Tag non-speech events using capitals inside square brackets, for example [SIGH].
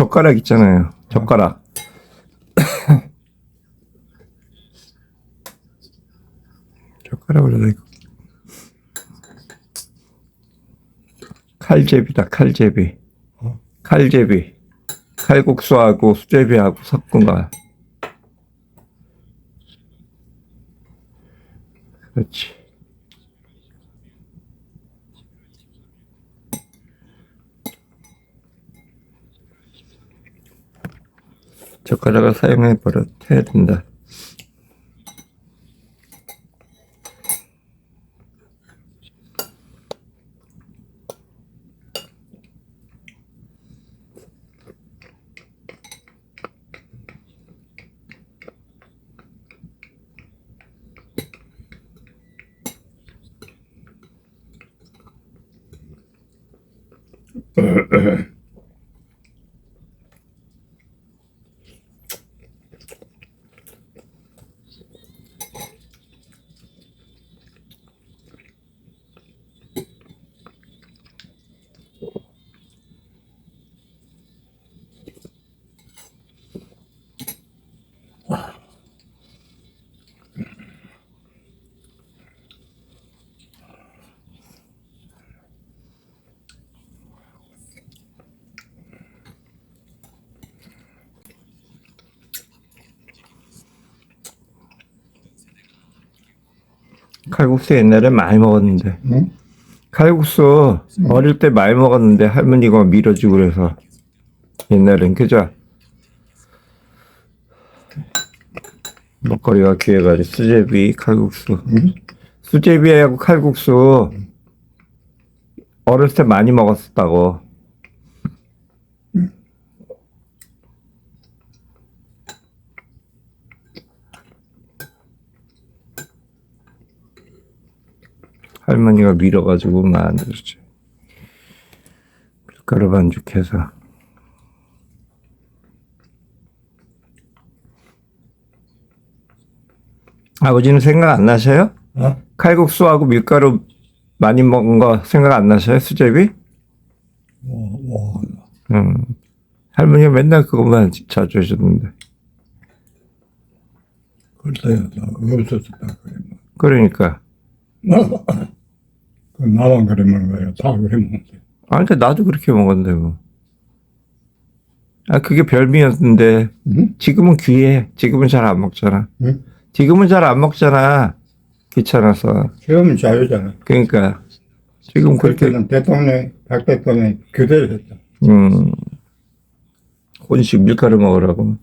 젓가락 있잖아요. 젓가락. [LAUGHS] 젓가락으로 이거. 칼제비다, 칼제비. 어? 칼제비. 칼국수하고 수제비하고 섞은 거야. 그렇지. 젓가락을 사용해 버려 해야 된다. [LAUGHS] 칼국수 옛날에 많이 먹었는데 응? 칼국수 어릴 때 많이 먹었는데 할머니가 밀어주고 그래서 옛날엔 그죠? 먹거리가 귀해가지고 수제비 칼국수 응? 수제비하고 칼국수 어렸을 때 많이 먹었었다고 할머니가 밀어가지고 만들었지 밀가루 반죽해서 아버지는 생각 안 나셔요? 어? 칼국수하고 밀가루 많이 먹은 거 생각 안 나셔요? 수제비? 뭐, 뭐, 음. 할머니가 맨날 그것만 자주 해줬는데. 글쎄요, 나 없었다, 그래. 뭐. 그러니까. [LAUGHS] 그 나만 그래 먹는 거야. 다 그래 먹는데. 아, 근데 나도 그렇게 먹었는데, 뭐. 아, 그게 별미였는데, 응? 지금은 귀해. 지금은 잘 안 먹잖아. 응? 지금은 잘 안 먹잖아. 귀찮아서. 지금은 자유잖아. 그러니까. 지금 그렇게, 그때는 대통령, 박 대통령이 교대를 했다. 음. 혼식 밀가루 먹으라고.